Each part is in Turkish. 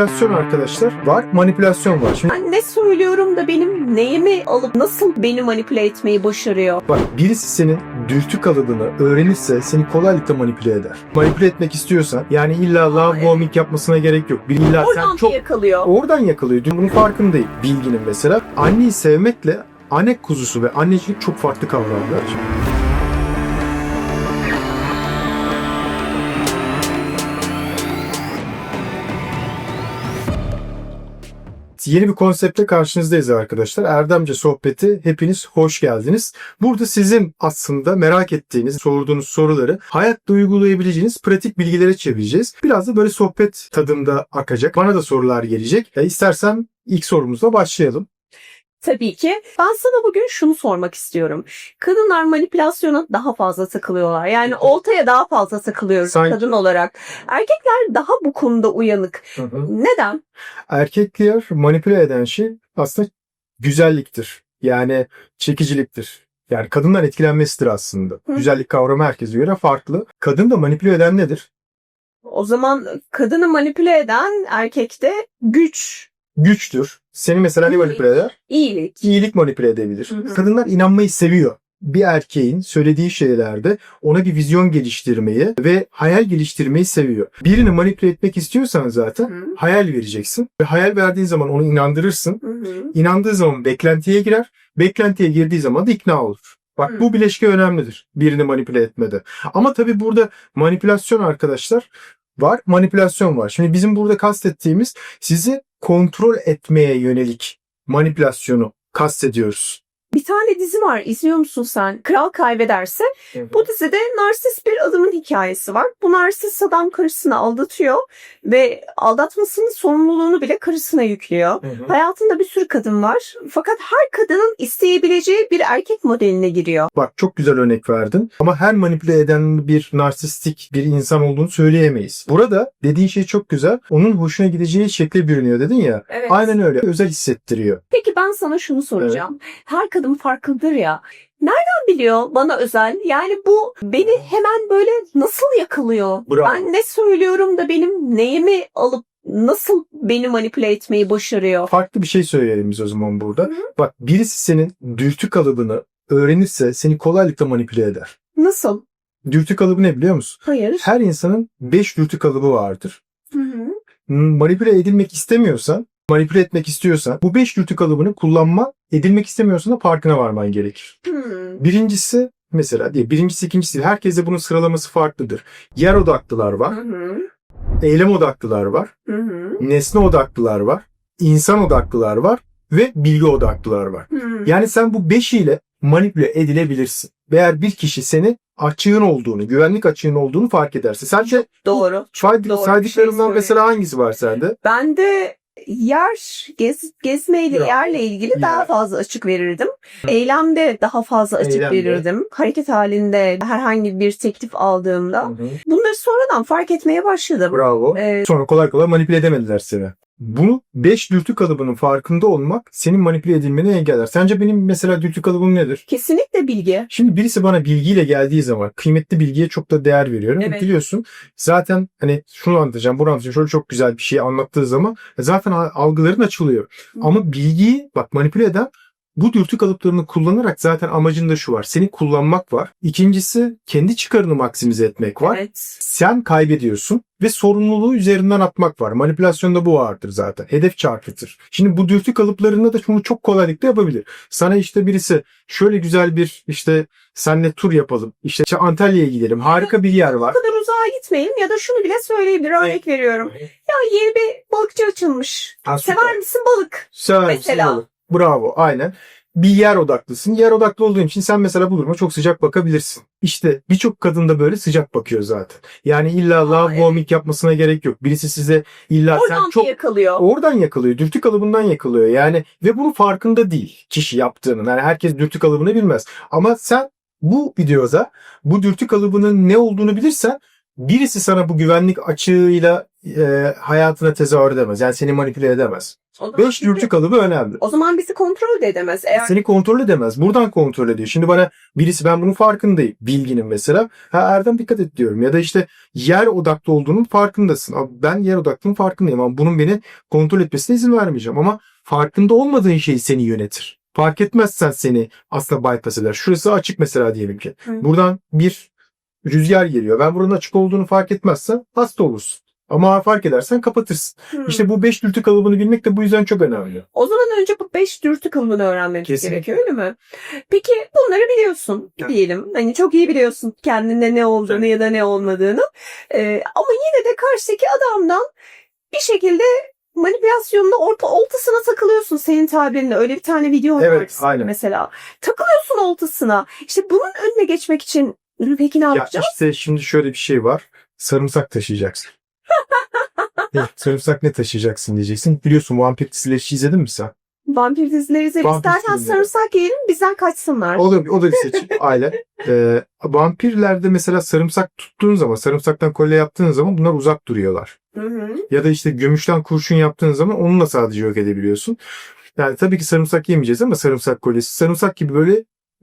Manipülasyon arkadaşlar var, manipülasyon var. Şimdi Ben ne söylüyorum da benim neyimi alıp nasıl beni manipüle etmeyi başarıyor? bak birisi senin dürtü kalıbını öğrenirse seni kolaylıkla manipüle eder. Manipüle etmek istiyorsan yani illa love bombing yapmasına gerek yok. Bir illa sen Oradan çok yakalıyor. oradan yakalıyor. Dün bunun farkındayım. Bilginin mesela. Anneyi sevmekle anne kuzusu ve annecilik çok farklı kavramlar. Yeni bir konsepte karşınızdayız arkadaşlar. Erdemce sohbeti hepiniz hoş geldiniz. Burada sizin aslında merak ettiğiniz, sorduğunuz soruları hayatta uygulayabileceğiniz pratik bilgilere çevireceğiz. Biraz da böyle sohbet tadında akacak. Bana da sorular gelecek. E, istersen ilk sorumuzla başlayalım. Tabii ki. Ben sana bugün şunu sormak istiyorum. Kadınlar manipülasyona daha fazla takılıyorlar. Yani oltaya daha fazla takılıyoruz Sanki. kadın olarak. Erkekler daha bu konuda uyanık. Neden? Erkekler manipüle eden şey aslında güzelliktir. Yani çekiciliktir. Yani kadınlar etkilenmesidir aslında. Hı. Güzellik kavramı herkese göre farklı. Kadın da manipüle eden nedir? O zaman kadını manipüle eden erkekte güç, Güçtür. Seni mesela ne manipüle eder? iyilik. İyilik manipüle edebilir. Hı hı. Kadınlar inanmayı seviyor. Bir erkeğin söylediği şeylerde ona bir vizyon geliştirmeyi ve hayal geliştirmeyi seviyor. Birini manipüle etmek istiyorsan zaten Hı. hayal vereceksin. Ve hayal verdiğin zaman onu inandırırsın. Hı hı. İnandığı zaman beklentiye girer. Beklentiye girdiği zaman da ikna olur. Bak Hı. bu bileşke önemlidir birini manipüle etmede. Ama tabii burada manipülasyon arkadaşlar var, manipülasyon var. Şimdi bizim burada kastettiğimiz sizi kontrol etmeye yönelik manipülasyonu kastediyoruz. Bir tane dizi var. İzliyor musun sen? Kral kaybederse. Bu dizide narsist bir adamın hikayesi var. Bu narsist adam karısını aldatıyor ve aldatmasının sorumluluğunu bile karısına yüklüyor. Hayatında bir sürü kadın var. Fakat her kadının isteyebileceği bir erkek modeline giriyor. Bak çok güzel örnek verdin. Ama her manipüle eden bir narsistik bir insan olduğunu söyleyemeyiz. Burada dediğin şey çok güzel. Onun hoşuna gideceği şekle bürünüyor dedin ya. Evet. Aynen öyle. Özel hissettiriyor. Peki ben sana şunu soracağım. Her kadın farklıdır ya. Nereden biliyor bana özel? Yani bu beni hemen böyle nasıl yakalıyor? Bravo. Ben ne söylüyorum da benim neyimi alıp nasıl beni manipüle etmeyi başarıyor? Farklı bir şey söyleyelim biz o zaman burada. Hı. Bak birisi senin dürtü kalıbını öğrenirse seni kolaylıkla manipüle eder. Nasıl? Dürtü kalıbı ne biliyor musun? Hayır. Her insanın 5 dürtü kalıbı vardır. Hı hı. Manipüle edilmek istemiyorsan, manipüle etmek istiyorsan bu 5 dürtü kalıbını kullanma, edilmek istemiyorsan da farkına varman gerekir. Hı. Birincisi mesela diye birincisi ikincisi. Herkese bunun sıralaması farklıdır. Yer odaklılar var, hı. eylem odaklılar var, hı. nesne odaklılar var, insan odaklılar var ve bilgi odaklılar var. Hı. Yani sen bu beşiyle manipüle edilebilirsin. Ve Eğer bir kişi seni açığın olduğunu, güvenlik açığın olduğunu fark ederse. Sence Doğru. say- doğru bir saydıklarından şey mesela hangisi var sende? Ben de yer gez, gezmeyle Ya. yerle ilgili Ya. daha fazla açık verirdim. Eylemde daha fazla açık Eylemde. verirdim. Hareket halinde herhangi bir teklif aldığımda bunları sonradan fark etmeye başladım. Bravo. Ee, Sonra kolay kolay manipüle edemediler seni. Bunu 5 dürtü kalıbının farkında olmak senin manipüle edilmeni engeller. Sence benim mesela dürtü kalıbım nedir? kesinlikle bilgi. Şimdi birisi bana bilgiyle geldiği zaman kıymetli bilgiye çok da değer veriyorum. Evet. Biliyorsun zaten hani şunu anlatacağım, bunu anlatacağım. Şöyle çok güzel bir şey anlattığı zaman zaten algıların açılıyor. Ama bilgiyi bak manipüle eden bu dürtü kalıplarını kullanarak zaten amacında şu var. Seni kullanmak var. İkincisi kendi çıkarını maksimize etmek var. Evet. Sen kaybediyorsun ve sorumluluğu üzerinden atmak var. Manipülasyonda bu vardır zaten. Hedef çarpıtır. Şimdi bu dürtü kalıplarında da şunu çok kolaylıkla yapabilir. Sana işte birisi şöyle güzel bir işte senle tur yapalım. İşte işte Antalya'ya gidelim. Harika bir yer Bu var. kadar uzağa gitmeyelim ya da şunu bile söyleyebilir. Örnek veriyorum. Ya yeni bir balıkçı açılmış. Ha. Sever misin balık? Sever misin balık? Bravo aynen. Bir yer odaklısın. Yer odaklı olduğun için sen mesela bu duruma çok sıcak bakabilirsin. İşte birçok kadın da böyle sıcak bakıyor zaten. Yani illa love evet. bombing yapmasına gerek yok. Birisi size illa sen Oradan çok yakalıyor. Oradan yakalıyor. Dürtü kalıbından yakalıyor. Yani ve bunun farkında değil kişi yaptığının. Yani herkes dürtü kalıbını bilmez. Ama sen bu videoda bu dürtü kalıbının ne olduğunu bilirsen birisi sana bu güvenlik açığıyla e, hayatına tezahür edemez. Yani seni manipüle edemez. Beş dürtü kalıbı önemli. O zaman bizi kontrol de edemez. Eğer Seni kontrol edemez. Buradan kontrol ediyor. Şimdi bana birisi ben bunun farkındayım. Bilginin mesela. Ha Erdem dikkat et diyorum. Ya da işte yer odaklı olduğunun farkındasın. Abi Ben yer odaklının farkındayım ama bunun beni kontrol etmesine izin vermeyeceğim. Ama farkında olmadığın şey seni yönetir. Fark etmezsen seni aslında bypass eder. Şurası açık mesela diyelim ki. Hı. Buradan bir rüzgar geliyor. Ben buranın açık olduğunu fark etmezsem hasta olursun. Ama fark edersen kapatırsın. Hmm. İşte bu beş dürtü kalıbını bilmek de bu yüzden çok önemli. O zaman önce bu beş dürtü kalıbını öğrenmemiz Kesinlikle. gerekiyor öyle mi? Peki bunları biliyorsun Evet. diyelim. Hani çok iyi biliyorsun kendinde ne olduğunu Evet. ya da ne olmadığını. Ee, ama yine de karşıdaki adamdan bir şekilde manipülasyonla orta oltasına takılıyorsun senin tabirinle. Öyle bir tane video var Evet, aynen. mesela. Takılıyorsun oltasına. İşte bunun önüne geçmek için peki ne Ya yapacağız? işte şimdi şöyle bir şey var. Sarımsak taşıyacaksın. Evet, sarımsak ne taşıyacaksın diyeceksin. Biliyorsun vampir dizileri hiç izledin mi sen? Vampir dizileri izleyelim. Vampir İstersen filmleri. sarımsak yiyelim bizden kaçsınlar. O da, o da bir seçim. Aile. Ee, vampirlerde mesela sarımsak tuttuğun zaman, sarımsaktan kolye yaptığın zaman bunlar uzak duruyorlar. Hı hı. Ya da işte gümüşten kurşun yaptığın zaman onunla sadece yok edebiliyorsun. Yani tabii ki sarımsak yemeyeceğiz ama sarımsak kolyesi. Sarımsak gibi böyle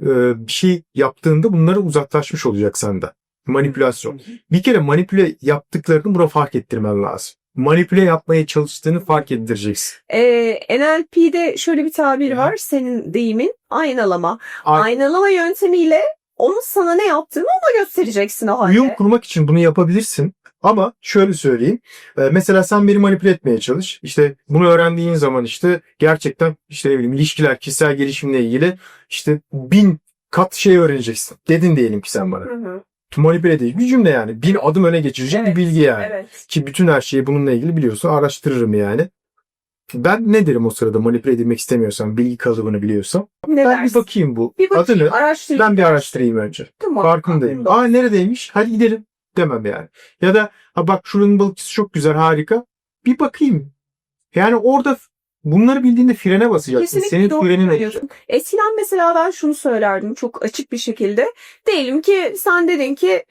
e, bir şey yaptığında bunları uzaklaşmış olacak sende. Manipülasyon. Bir kere manipüle yaptıklarını buna fark ettirmen lazım. Manipüle yapmaya çalıştığını fark ettireceksin. Ee, NLP'de şöyle bir tabir Hı. var senin deyimin aynalama. Ay- Aynalama yöntemiyle onun sana ne yaptığını ona göstereceksin o halde. Uyum kurmak için bunu yapabilirsin. Ama şöyle söyleyeyim. Ee, Mesela sen beni manipüle etmeye çalış. İşte bunu öğrendiğin zaman işte gerçekten işte ne bileyim ilişkiler, kişisel gelişimle ilgili işte bin kat şey öğreneceksin. Dedin diyelim ki sen bana. Hı hı. Manipüle değil. Bir cümle yani. Bin adım öne geçirecek Evet, bir bilgi yani. Evet. Ki bütün her şeyi bununla ilgili biliyorsun. Araştırırım yani. Ben ne derim o sırada manipüle edilmek istemiyorsam, bilgi kalıbını biliyorsam. Ne ben bir dersin? bakayım bu. Bir bakayım, Adını araştırayım. ben bir araştırayım önce. Tamam. Farkındayım. Aklımda. Aa neredeymiş? Hadi gidelim demem yani. Ya da ha bak şuranın balıkçısı çok güzel harika. Bir bakayım. Yani orada bunları bildiğinde frene basacaksın. Kesinlikle Senin doğru frenin söylüyorsun. Eskiden mesela ben şunu söylerdim çok açık bir şekilde. Diyelim ki sen dedin ki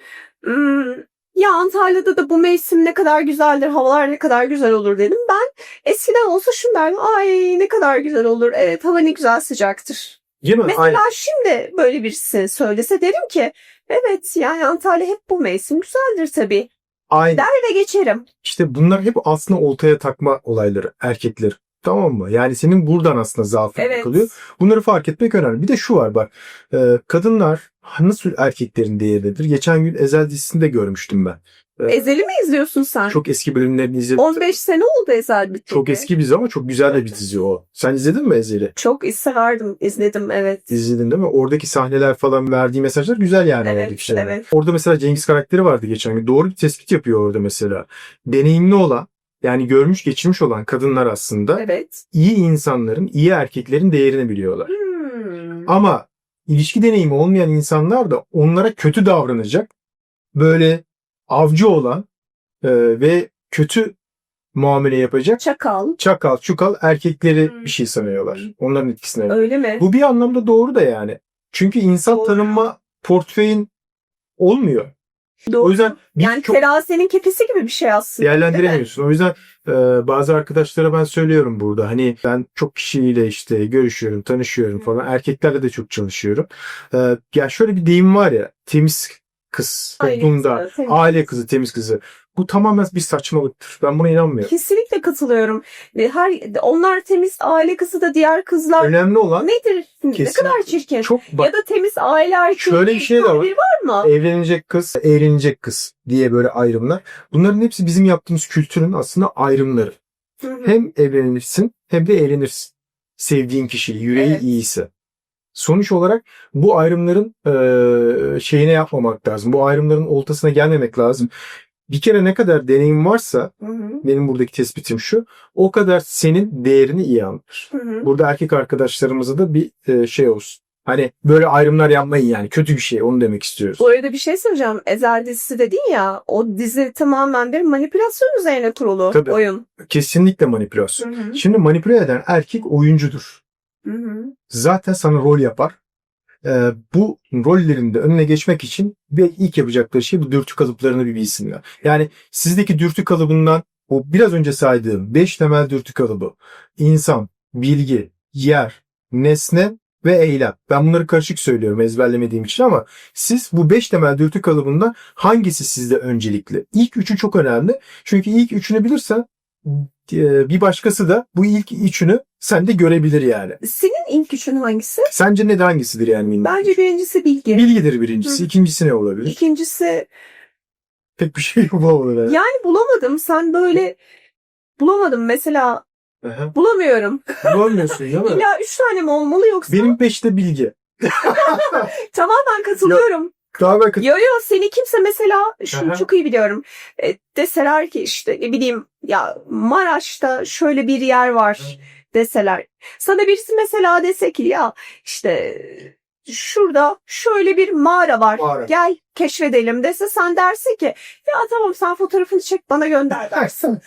"Hmm, ya Antalya'da da bu mevsim ne kadar güzeldir, havalar ne kadar güzel olur dedim. Ben eskiden olsa şunu derdim. Ay ne kadar güzel olur. Evet hava ne güzel sıcaktır. Değil mi? Mesela Aynen. şimdi böyle birisi söylese derim ki evet yani Antalya hep bu mevsim güzeldir tabii. Aynen. Der ve geçerim. İşte bunlar hep aslında oltaya takma olayları erkekler. Tamam mı? Yani senin buradan aslında zaafın Evet. yakılıyor. Bunları fark etmek önemli. Bir de şu var bak. e, kadınlar nasıl erkeklerin değeridir? Geçen gün Ezel dizisinde görmüştüm ben. Ezel'i mi izliyorsun sen? Çok eski bölümlerini izledim. 15 sene oldu Ezel bitti. Çok eski dizi ama çok güzel de bir dizi o. Sen izledin mi Ezel'i? Çok severdim, izledim evet. İzledin değil mi? Oradaki sahneler falan verdiği mesajlar güzel yani Evet, şeyler. evet. Orada mesela Cengiz karakteri vardı geçen gün. Doğru bir tespit yapıyor orada mesela. Deneyimli olan yani görmüş geçirmiş olan kadınlar aslında Evet. iyi insanların, iyi erkeklerin değerini biliyorlar. Hmm. Ama ilişki deneyimi olmayan insanlar da onlara kötü davranacak. Böyle avcı olan e, ve kötü muamele yapacak Çakal. çakal çukal erkekleri Hmm. bir şey sanıyorlar. Onların etkisine. Öyle mi? Bu bir anlamda doğru da yani. Çünkü insan Doğru. tanınma portföyün olmuyor. Doğru. O yüzden yani çok terazenin kefesi gibi bir şey aslında. değerlendiremiyorsun. O yüzden e, bazı arkadaşlara ben söylüyorum burada. Hani ben çok kişiyle işte görüşüyorum, tanışıyorum falan. Erkeklerle de çok çalışıyorum. E, ya şöyle bir deyim var ya. Temiz kız toplumda. Aile kızı, temiz kızı. Bu tamamen bir saçmalıktır. Ben buna inanmıyorum. Kesinlikle katılıyorum. Her onlar temiz aile kızı da diğer kızlar Önemli olan nedir? Ne Kesinlikle. kadar çirkin. çok bak ya da temiz aile erkeği. Şöyle bir şey de var. var mı? evlenecek kız, eğlenecek kız diye böyle ayrımlar. Bunların hepsi bizim yaptığımız kültürün aslında ayrımları. Hı hı. Hem evlenirsin hem de eğlenirsin. Sevdiğin kişiyle, yüreği Evet. iyiyse. Sonuç olarak bu ayrımların eee, şeyine yapmamak lazım. Bu ayrımların oltasına gelmemek lazım. Bir kere ne kadar deneyim varsa Hı hı. benim buradaki tespitim şu. O kadar senin değerini iyi anlar. Hı hı. Burada erkek arkadaşlarımıza da bir eee, şey olsun. Hani böyle ayrımlar yapmayın yani. Kötü bir şey. Onu demek istiyoruz. Bu arada bir şey söyleyeceğim. Ezel dizisi dedin ya o dizi tamamen bir manipülasyon üzerine kurulu Tabii. oyun. Kesinlikle manipülasyon. Hı hı. Şimdi manipüle eden erkek oyuncudur. Hı hı. Zaten sana rol yapar. Ee, bu rollerinde önüne geçmek için ve ilk yapacakları şey bu dürtü kalıplarını bir bilsinler. Yani sizdeki dürtü kalıbından o biraz önce saydığım 5 temel dürtü kalıbı insan, bilgi, yer, nesne ve eylem. Ben bunları karışık söylüyorum ezberlemediğim için ama siz bu 5 temel dürtü kalıbından hangisi sizde öncelikli? İlk üçü çok önemli. Çünkü ilk üçünü bilirsen e, bir başkası da bu ilk üçünü sende görebilir yani. Senin ilk üçün hangisi? Sence ne de hangisidir yani minnak? Bence birincisi bilgi. Bilgidir birincisi. Hı. İkincisi ne olabilir? İkincisi Pek bir şey yok bu olabilir. yani bulamadım. Sen böyle bulamadım. Mesela Aha. bulamıyorum. Bulamıyorsun değil mi? İlla üç tane mi olmalı yoksa? Benim peşte bilgi. Tamamen katılıyorum. Daha ben kat- Yo yo seni kimse mesela şunu Aha. çok iyi biliyorum. E, deseler ki işte ne bileyim ya Maraş'ta şöyle bir yer var deseler. Sana birisi mesela dese ki ya işte şurada şöyle bir mağara var. Mağara. Gel keşfedelim dese sen dersin ki ya tamam sen fotoğrafını çek bana gönder dersin.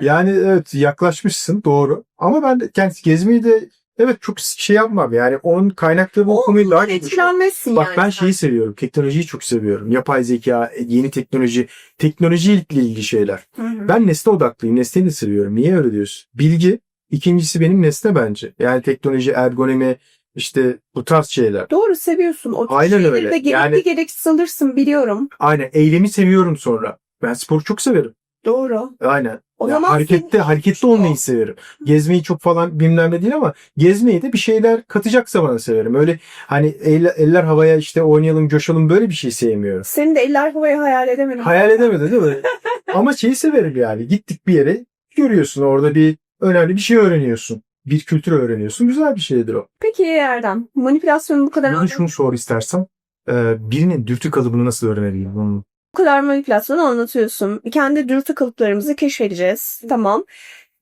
yani evet yaklaşmışsın doğru. Ama ben de kendisi gezmeyi de evet çok şey yapmam yani onun kaynakları bu konuyu daha etkilenmezsin Bak yani. ben şeyi seviyorum. Teknolojiyi çok seviyorum. Yapay zeka, yeni teknoloji, teknolojiyle ilgili şeyler. Hı hı. Ben nesne odaklıyım. Nesneyi de seviyorum. Niye öyle diyorsun? Bilgi. İkincisi benim nesne bence. Yani teknoloji, ergonomi, işte bu tarz şeyler. Doğru seviyorsun. O Aynen şeyleri öyle. de gerekli Yani- gereksiz alırsın biliyorum. Aynen. Eylemi seviyorum sonra. Ben sporu çok severim. Doğru. Aynen. O Ya zaman harekette, senin- hareketli olmayı severim. Gezmeyi çok falan bilmem ne değil ama gezmeyi de bir şeyler katacaksa bana severim. Öyle hani eller, eller havaya işte oynayalım, coşalım böyle bir şey sevmiyorum. Senin de eller havaya hayal edemedim. Hayal edemedi değil mi? Ama şeyi severim yani. Gittik bir yere görüyorsun orada bir önemli bir şey öğreniyorsun. Bir kültür öğreniyorsun. Güzel bir şeydir o. Peki Erdem, manipülasyonu bu kadar Ben şunu sor istersen. Ee, birinin dürtü kalıbını nasıl öğrenebilirim? Onu- bu kadar manipülasyonu anlatıyorsun. Kendi dürtü kalıplarımızı keşfedeceğiz. Tamam.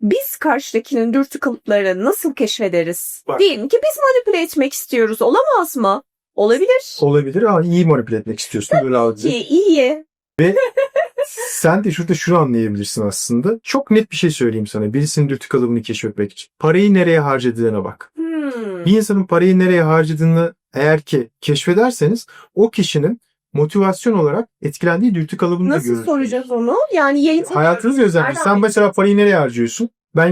Biz karşıdakinin dürtü kalıplarını nasıl keşfederiz? Bak. Diyelim ki biz manipüle etmek istiyoruz. Olamaz mı? Olabilir. Olabilir ama iyi manipüle etmek istiyorsun böyle algı. Ki iyi. Sen de şurada şunu anlayabilirsin aslında. Çok net bir şey söyleyeyim sana. Birisinin dürtü kalıbını keşfetmek için. Parayı nereye harcadığına bak. Hmm. Bir insanın parayı nereye harcadığını eğer ki keşfederseniz o kişinin motivasyon olarak etkilendiği dürtü kalıbını da Nasıl soracağız onu? Yani yayın Hayatınız gözlemleyin. Sen mesela parayı nereye harcıyorsun? Ben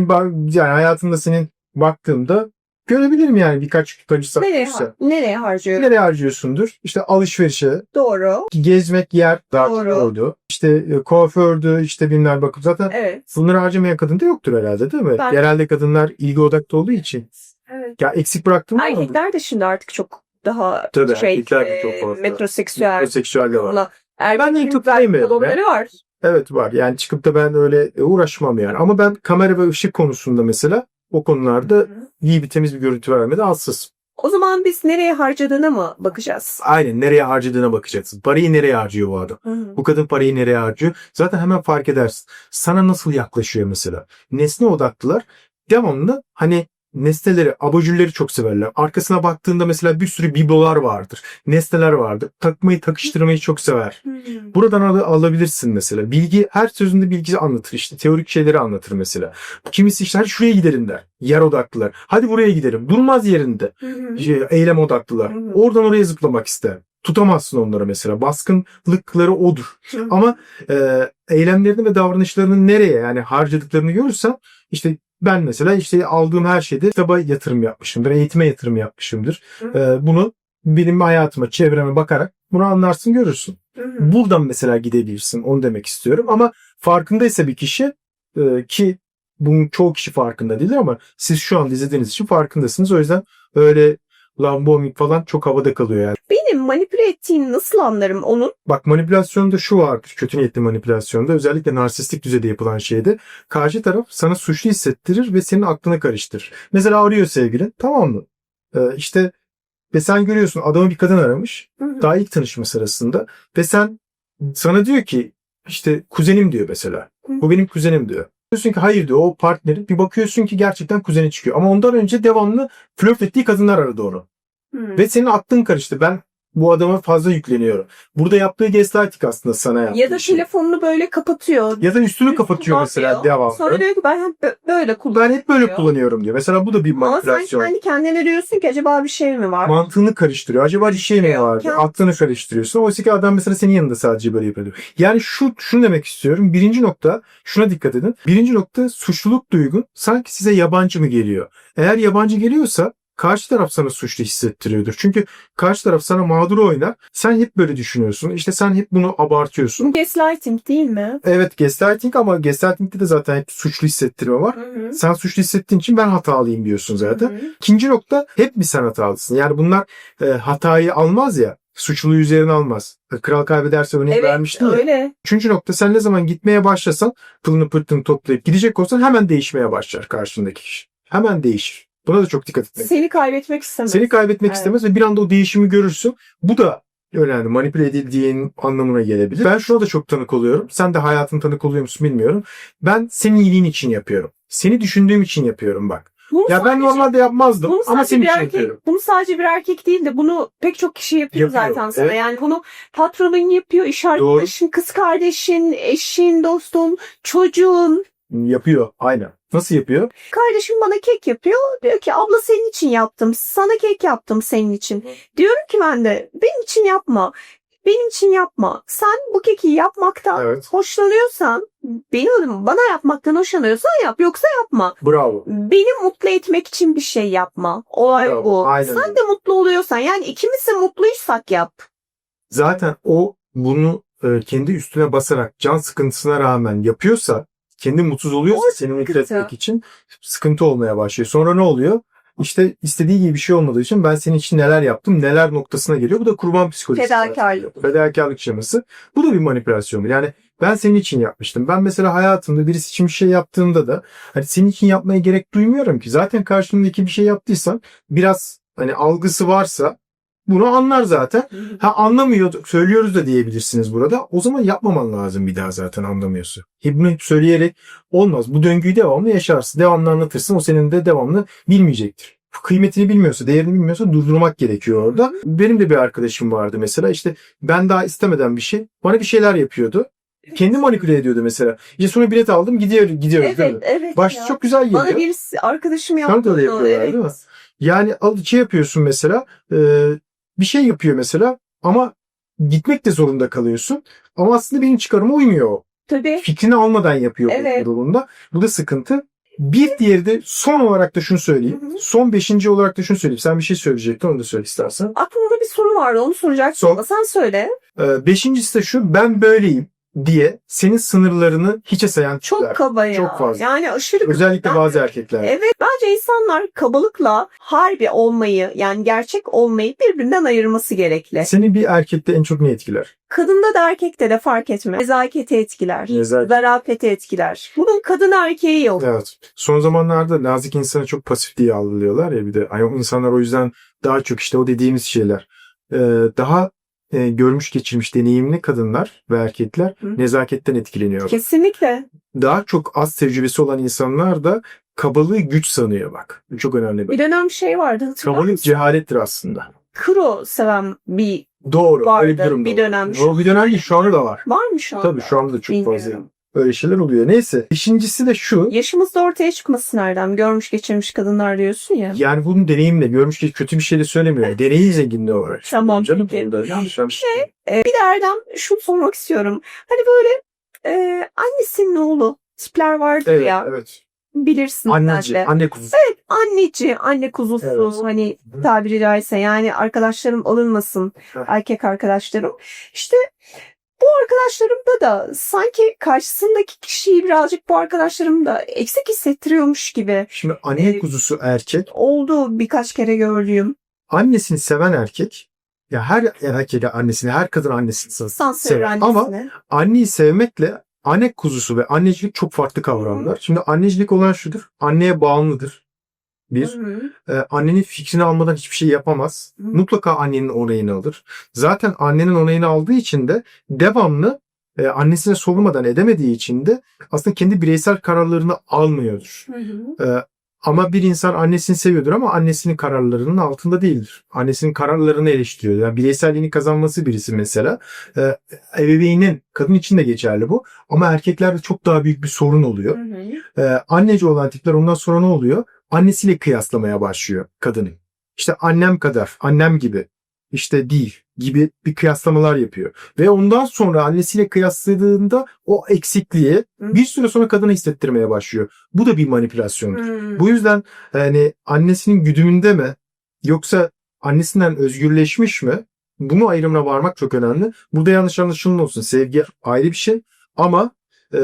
yani hayatımda senin baktığımda görebilirim yani birkaç tutarcı nereye, satmışsa. nereye harcıyorum? Nereye harcıyorsundur? İşte alışverişe, Doğru. gezmek, yer, daha Doğru. oldu. İşte e, kuafördü, işte bilmem bakıp zaten Evet. bunları harcamayan kadın da yoktur herhalde değil mi? Ben- Genelde kadınlar ilgi odaklı olduğu için. Evet. Ya eksik bıraktım mı? Erkekler de şimdi artık çok daha Tabii, şey erkekler de e, çok fazla. metroseksüel Seksüel de var. Ben de belki sevmiyorum ya. var. Evet var. Yani çıkıp da ben öyle e, uğraşmam yani. Ama ben kamera ve ışık konusunda mesela o konularda iyi bir temiz bir görüntü vermede hassas. O zaman biz nereye harcadığına mı bakacağız? Aynen nereye harcadığına bakacaksın. Parayı nereye harcıyor bu adam? Bu kadın parayı nereye harcıyor? Zaten hemen fark edersin. Sana nasıl yaklaşıyor mesela? Nesne odaklılar. Devamlı hani nesneleri, abajurları çok severler. Arkasına baktığında mesela bir sürü biblolar vardır. Nesneler vardır. Takmayı, takıştırmayı çok sever. Buradan al- alabilirsin mesela. Bilgi, her sözünde bilgi anlatır işte. Teorik şeyleri anlatır mesela. Kimisi işte hadi şuraya gidelim der. Yer odaklılar. Hadi buraya gidelim. Durmaz yerinde. Şey, eylem odaklılar. Oradan oraya zıplamak ister. Tutamazsın onları mesela. Baskınlıkları odur. Ama e, eylemlerini ve davranışlarını nereye yani harcadıklarını görürsen işte ben mesela işte aldığım her şeyde kitaba yatırım yapmışımdır, eğitime yatırım yapmışımdır. E, bunu benim hayatıma, çevreme bakarak bunu anlarsın, görürsün. Buradan mesela gidebilirsin. Onu demek istiyorum. Ama farkındaysa bir kişi e, ki bunun çoğu kişi farkında değil ama siz şu an izlediğiniz için farkındasınız. O yüzden öyle lambomik falan çok havada kalıyor yani. Benim manipüle ettiğini nasıl anlarım onun? Bak manipülasyonda şu vardır. Kötü niyetli manipülasyonda özellikle narsistik düzeyde yapılan şeyde karşı taraf sana suçlu hissettirir ve senin aklını karıştırır. Mesela arıyor sevgilin tamam mı? Ee, işte ve sen görüyorsun adamı bir kadın aramış. Daha ilk tanışma sırasında ve sen sana diyor ki işte kuzenim diyor mesela. Bu benim kuzenim diyor. Diyorsun ki hayır diyor o partneri. Bir bakıyorsun ki gerçekten kuzeni çıkıyor. Ama ondan önce devamlı flört ettiği kadınlar aradı onu. Ve senin aklın karıştı. Ben bu adama fazla yükleniyorum. Burada yaptığı gaslighting aslında sana yaptığı Ya da şey. telefonunu böyle kapatıyor. Ya da üstünü kapatıyor Ne mesela devamlı. Sonra diyor ki ben hep bö- böyle kullanıyorum. ben hep böyle kullanıyorum diyor. Mesela bu da bir Ama sen manipülasyon. kendi kendine diyorsun ki acaba bir şey mi var? Mantığını karıştırıyor. Acaba bir şey mi Karıştırıyor. var? Kend- Aklını karıştırıyorsun. Oysa ki adam mesela senin yanında sadece böyle yapıyor. Yani şu şunu demek istiyorum. Birinci nokta şuna dikkat edin. Birinci nokta suçluluk duygun sanki size yabancı mı geliyor? Eğer yabancı geliyorsa karşı taraf sana suçlu hissettiriyordur. Çünkü karşı taraf sana mağdur oynar. Sen hep böyle düşünüyorsun. İşte sen hep bunu abartıyorsun. Gaslighting değil mi? Evet gaslighting ama gaslighting'de de zaten hep suçlu hissettirme var. Hı hı. Sen suçlu hissettiğin için ben hatalıyım diyorsun zaten. Hı hı. İkinci nokta hep mi sen hatalısın? Yani bunlar e, hatayı almaz ya. Suçluluğu üzerine almaz. E, Kral kaybederse örnek Evet vermiştin ya. öyle. Üçüncü nokta sen ne zaman gitmeye başlasan pılını pırtını toplayıp gidecek olsan hemen değişmeye başlar karşındaki kişi. Hemen değişir. Buna da çok dikkat etmek. Seni kaybetmek istemez. Seni kaybetmek Evet. istemez ve bir anda o değişimi görürsün. Bu da önemli. Manipüle edildiğin anlamına gelebilir. Ben şuna da çok tanık oluyorum. Sen de hayatın tanık oluyor musun bilmiyorum. Ben senin iyiliğin için yapıyorum. Seni düşündüğüm için yapıyorum bak. Bunu Ya ben sadece- normalde yapmazdım bunu ama senin için erkek, yapıyorum. bunu sadece bir erkek değil de bunu pek çok kişi yapıyor, Yapıyor, zaten sana. evet. Yani bunu patronun yapıyor, iş arkadaşın, kız kardeşin, eşin, dostun, çocuğun. Yapıyor. Aynen. Nasıl yapıyor? Kardeşim bana kek yapıyor. Diyor ki abla senin için yaptım. Sana kek yaptım senin için. Diyorum ki ben de benim için yapma. Benim için yapma. Sen bu keki yapmaktan Evet. hoşlanıyorsan, benim bana yapmaktan hoşlanıyorsan yap. Yoksa yapma. Bravo. Beni mutlu etmek için bir şey yapma. Olay Bravo, bu. aynen Sen öyle. de mutlu oluyorsan yani ikimiz de mutluysak yap. Zaten o bunu e, kendi üstüne basarak can sıkıntısına rağmen yapıyorsa kendi mutsuz oluyorsa seni mutlu etmek için sıkıntı olmaya başlıyor. Sonra ne oluyor? İşte istediği gibi bir şey olmadığı için ben senin için neler yaptım neler noktasına geliyor. Bu da kurban psikolojisi. Fedakarlık. Fedakarlık şeması. Bu da bir manipülasyon. Yani ben senin için yapmıştım. Ben mesela hayatımda birisi için bir şey yaptığımda da hani senin için yapmaya gerek duymuyorum ki. Zaten karşımdaki bir şey yaptıysan biraz hani algısı varsa bunu anlar zaten. Ha anlamıyor, söylüyoruz da diyebilirsiniz burada. O zaman yapmaman lazım bir daha zaten anlamıyorsa. Hep bunu hep söyleyerek olmaz. Bu döngüyü devamlı yaşarsın. Devamlı anlatırsın. O senin de devamlı bilmeyecektir. Kıymetini bilmiyorsa, değerini bilmiyorsa durdurmak gerekiyor orada. Benim de bir arkadaşım vardı mesela. işte ben daha istemeden bir şey, bana bir şeyler yapıyordu. Kendi manipüle ediyordu mesela. İşte sonra bilet aldım, gidiyor, gidiyoruz değil mi? Evet, evet. Başta ya. çok güzel geliyor. Bana birisi arkadaşım yaptı. da öyle bunu, yapıyorlar evet. değil mi? Yani al şey yapıyorsun mesela e, bir şey yapıyor mesela ama gitmek de zorunda kalıyorsun. Ama aslında benim çıkarıma uymuyor o. Tabii. Fikrini almadan yapıyor Evet. bu durumda. Bu da sıkıntı. Bir diğeri de son olarak da şunu söyleyeyim. Hı hı. Son beşinci olarak da şunu söyleyeyim. Sen bir şey söyleyecektin onu da söyle istersen. Aklımda bir soru vardı onu soracaktım Sor. sen söyle. E, beşincisi de şu ben böyleyim diye senin sınırlarını hiçe sayan Çok tipler. kaba ya. Çok fazla. Yani aşırı Özellikle Ben- bazı erkekler. Evet bence insanlar kabalıkla harbi olmayı yani gerçek olmayı birbirinden ayırması gerekli. Seni bir erkekte en çok ne etkiler? Kadında da erkekte de fark etmez. Nezaketi etkiler. Nezaket. Zarafeti etkiler. Bunun kadın erkeği yok. Evet. Son zamanlarda nazik insanı çok pasif diye algılıyorlar ya bir de. Ay, o insanlar o yüzden daha çok işte o dediğimiz şeyler. Ee, daha e, görmüş geçirmiş deneyimli kadınlar ve erkekler Hı. nezaketten etkileniyor. Kesinlikle. Daha çok az tecrübesi olan insanlar da kabalığı güç sanıyor bak. Çok önemli. Bir dönem şey vardı hatırlar Kabalık cehalettir aslında. Kro seven bir Doğru. Vardı, öyle bir durum da bir var. dönem. O bir dönem değil şu anda da var. var mı şu anda? Tabii şu anda da çok fazla Bilmiyorum. Öyle şeyler oluyor. Neyse. İkincisi de şu. Yaşımızda ortaya çıkması nereden? Görmüş geçirmiş kadınlar diyorsun ya. Yani bunun deneyimle görmüş ki kötü bir şey de söylemiyorum. Deneyim zenginliği olarak. Tamam, Canım burada yanlış yanlış. Ee, bir de Erdem şunu sormak istiyorum. Hani böyle e, annesinin oğlu tipler vardır Evet, ya. evet. Bilirsin Anneci, de. anne kuzusu. Anneci, anne kuzusu Evet. hani Hı. tabiri caizse yani arkadaşlarım alınmasın. Heh. Erkek arkadaşlarım. İşte bu arkadaşlarımda da sanki karşısındaki kişiyi birazcık bu arkadaşlarım da eksik hissettiriyormuş gibi Şimdi anne Evet. kuzusu erkek, oldu birkaç kere gördüğüm. annesini seven erkek, ya her erkek annesini, her kadın annesini sever. Sever. Ama annesine. anneyi sevmekle anne kuzusu ve annecilik çok farklı kavramlar. Şimdi annecilik olan şudur, anneye bağımlıdır. Bir, e, annenin fikrini almadan hiçbir şey yapamaz. Hı. Mutlaka annenin onayını alır. Zaten annenin onayını aldığı için de devamlı e, annesine sormadan edemediği için de aslında kendi bireysel kararlarını almıyordur. Hı hı. e, Ama bir insan annesini seviyordur ama annesinin kararlarının altında değildir. Annesinin kararlarını eleştiriyor. Yani bireyselliğini kazanması birisi mesela. Ee, ebeveynin, kadın için de geçerli bu. Ama erkeklerde çok daha büyük bir sorun oluyor. Ee, anneci olan tipler ondan sonra ne oluyor? Annesiyle kıyaslamaya başlıyor kadını. İşte annem kadar, annem gibi, işte değil gibi bir kıyaslamalar yapıyor. Ve ondan sonra annesiyle kıyasladığında o eksikliği bir süre sonra kadına hissettirmeye başlıyor. Bu da bir manipülasyon. Hmm. Bu yüzden hani annesinin güdümünde mi yoksa annesinden özgürleşmiş mi? Bunu ayrımına varmak çok önemli. Burada yanlış anlaşılmasın. Sevgi ayrı bir şey ama e,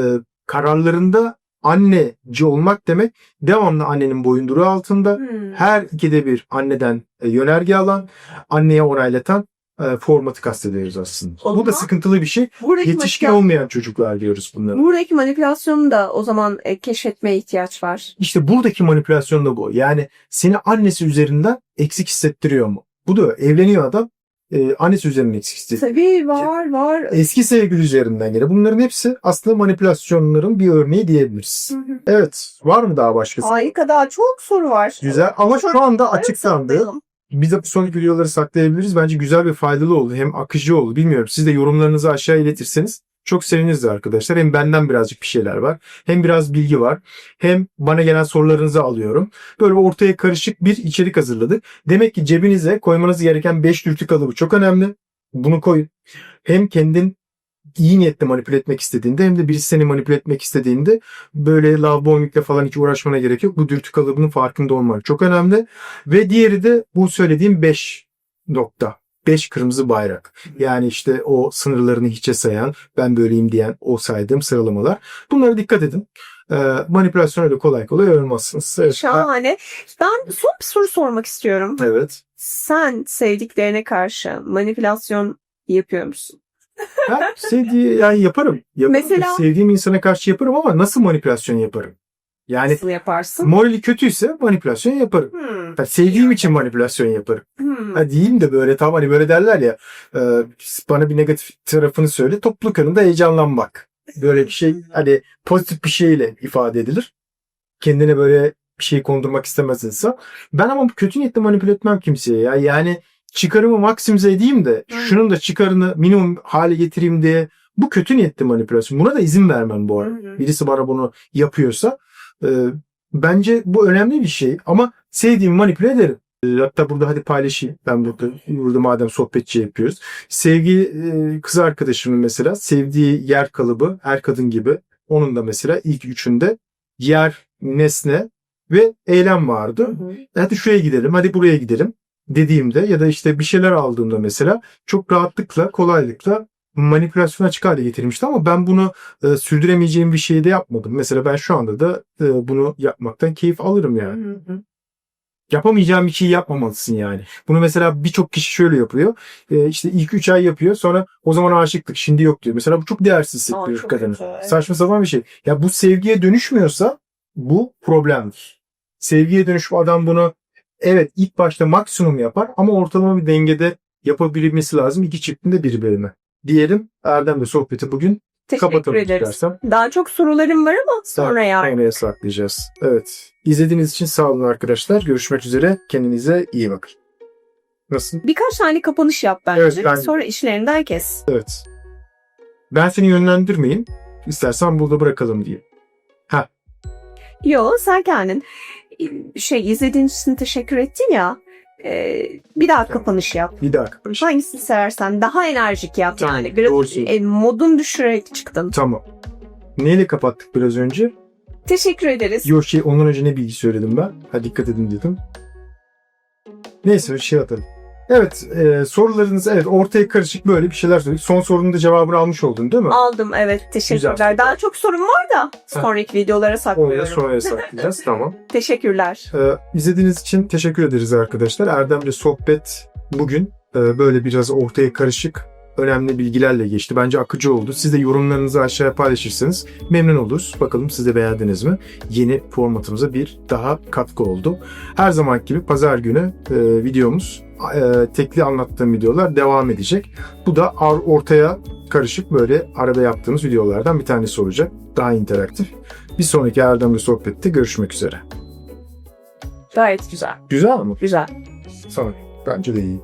kararlarında anneci olmak demek devamlı annenin boyunduruğu altında Hmm. her ikide bir anneden e, yönerge alan, anneye onaylatan e, formatı kastediyoruz aslında. O Bu da sıkıntılı bir şey. Buradaki Yetişkin manipüla- olmayan çocuklar diyoruz bunlara. Buradaki manipülasyonu da o zaman e, keşfetmeye ihtiyaç var. İşte buradaki manipülasyon da bu. Yani seni annesi üzerinden eksik hissettiriyor mu? Bu da evleniyor adam e, annesi üzerinden eksik hissettiriyor. Tabii var var. Eski sevgili üzerinden gene. Bunların hepsi aslında manipülasyonların bir örneği diyebiliriz. Hı hı. Evet. Var mı daha başkası? Harika daha çok soru var. Güzel ama şu anda açıklandı. Biz de sonraki videoları saklayabiliriz. Bence güzel ve faydalı oldu. Hem akıcı oldu. Bilmiyorum. Siz de yorumlarınızı aşağı iletirseniz çok seviniriz arkadaşlar. Hem benden birazcık bir şeyler var. Hem biraz bilgi var. Hem bana gelen sorularınızı alıyorum. Böyle ortaya karışık bir içerik hazırladık. Demek ki cebinize koymanız gereken 5 dürtü kalıbı çok önemli. Bunu koyun. Hem kendin iyi niyetle manipüle etmek istediğinde hem de birisi seni manipüle etmek istediğinde böyle love bombing'le falan hiç uğraşmana gerek yok. Bu dürtü kalıbının farkında olmak çok önemli. Ve diğeri de bu söylediğim 5 nokta. 5 kırmızı bayrak. Yani işte o sınırlarını hiçe sayan, ben böyleyim diyen o saydığım sıralamalar. Bunlara dikkat edin. Ee, manipülasyon öyle kolay kolay ölmezsiniz. Evet. Şahane. Ben son bir soru sormak istiyorum. Evet. Sen sevdiklerine karşı manipülasyon yapıyor musun? Ben sevdiği yani yaparım. yaparım. Mesela- Sevdiğim insana karşı yaparım ama nasıl manipülasyon yaparım? Yani Nasıl yaparsın? morali kötüyse manipülasyon yaparım. Hmm. Yani sevdiğim için manipülasyon yaparım. Hmm. Ha diyeyim de böyle tam hani böyle derler ya e, bana bir negatif tarafını söyle topluluk önünde heyecanlanmak. Böyle bir şey hani pozitif bir şeyle ifade edilir. Kendine böyle bir şey kondurmak istemez insan. Ben ama kötü niyetle manipüle etmem kimseye ya. Yani çıkarımı maksimize edeyim de Aynen. şunun da çıkarını minimum hale getireyim diye bu kötü niyetli manipülasyon. Buna da izin vermem bu arada. Birisi bana bunu yapıyorsa e, bence bu önemli bir şey ama sevdiğimi manipüle ederim. E, Hatta burada hadi paylaşayım. Ben burada, burada madem sohbetçi yapıyoruz. Sevgi e, kız arkadaşımın mesela sevdiği yer kalıbı her kadın gibi. Onun da mesela ilk üçünde yer, nesne ve eylem vardı. Hı hı. Hadi şuraya gidelim, hadi buraya gidelim dediğimde ya da işte bir şeyler aldığımda mesela çok rahatlıkla, kolaylıkla manipülasyona açık hale getirmişti ama ben bunu e, sürdüremeyeceğim bir şeyi de yapmadım. Mesela ben şu anda da e, bunu yapmaktan keyif alırım yani. Hı hı. Yapamayacağım bir şeyi yapmamalısın yani. Bunu mesela birçok kişi şöyle yapıyor. E, işte ilk 3 ay yapıyor sonra o zaman aşıktık şimdi yok diyor. Mesela bu çok değersiz hissettiriyor çok kadını. evet. Saçma sapan bir şey. Ya bu sevgiye dönüşmüyorsa bu problemdir. Sevgiye dönüşüp adam bunu evet ilk başta maksimum yapar ama ortalama bir dengede yapabilmesi lazım. İki çiftin de bir bölümü. Diyelim Erdem'le sohbeti bugün Teşekkür kapatalım ederiz. Daha çok sorularım var ama sonra yarın. Sonraya saklayacağız. Evet. İzlediğiniz için sağ olun arkadaşlar. Görüşmek üzere. Kendinize iyi bakın. Nasıl? Birkaç tane kapanış yap bence. Evet, ben- Sonra işlerinden kes. Evet. Ben seni yönlendirmeyeyim. İstersen burada bırakalım diye. Yo sen kendin şey izlediğin için teşekkür ettin ya. E, bir daha kapanış yap. Bir daha kapanış. Hangisini seversen daha enerjik yap Tamam, yani. Biraz e, modun düşürerek çıktın. Tamam. Neyle kapattık biraz önce? Teşekkür ederiz. Yok şey ondan önce ne bilgi söyledim ben? Ha dikkat edin dedim. Neyse bir şey atalım. Evet e, sorularınız evet ortaya karışık böyle bir şeyler söyledik. Son sorunun da cevabını almış oldun değil mi? Aldım evet teşekkürler. Güzel. Daha çok sorum var da sonraki videolara saklıyorum. sonraya saklayacağız. tamam. Teşekkürler. Ee, izlediğiniz için teşekkür ederiz arkadaşlar. Erdem'le sohbet bugün e, böyle biraz ortaya karışık önemli bilgilerle geçti. Bence akıcı oldu. Siz de yorumlarınızı aşağıya paylaşırsanız memnun oluruz. Bakalım siz de beğendiniz mi? Yeni formatımıza bir daha katkı oldu. Her zaman gibi pazar günü e, videomuz e, tekli anlattığım videolar devam edecek. Bu da ortaya karışık böyle arada yaptığımız videolardan bir tanesi olacak. Daha interaktif. Bir sonraki Erdem'le sohbette görüşmek üzere. Gayet güzel. Güzel mi? Güzel. Sana. Bence de iyi.